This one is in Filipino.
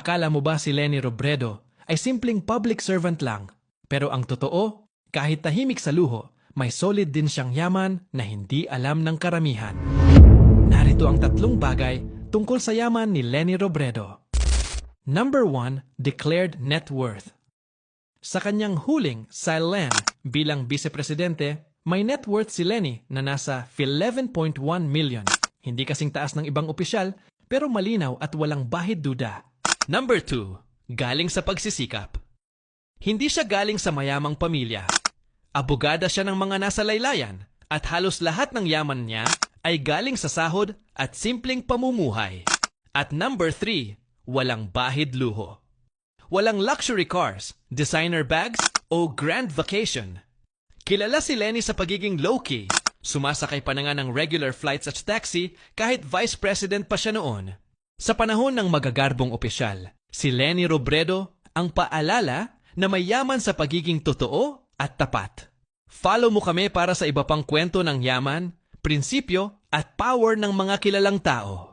Akala mo ba si Lenny Robredo ay simpleng public servant lang? Pero ang totoo, kahit tahimik sa luho, may solid din siyang yaman na hindi alam ng karamihan. Narito ang tatlong bagay tungkol sa yaman ni Lenny Robredo. Number 1, declared net worth. Sa kanyang huling Silen bilang vice-presidente, may net worth si Lenny na nasa 11.1 million. Hindi kasing taas ng ibang opisyal, pero malinaw at walang bahid duda. Number 2, galing sa pagsisikap. Hindi siya galing sa mayamang pamilya. Abogada siya ng mga nasa laylayan at halos lahat ng yaman niya ay galing sa sahod at simpleng pamumuhay. At number 3, walang bahid luho. Walang luxury cars, designer bags, o grand vacation. Kilala si Lenny sa pagiging low-key. Sumasakay pa na nga ng regular flights at taxi kahit vice president pa siya noon. Sa panahon ng magagarbong opisyal, si Lenny Robredo ang paalala na may yaman sa pagiging totoo at tapat. Follow mo kami para sa iba pang kwento ng yaman, prinsipyo at power ng mga kilalang tao.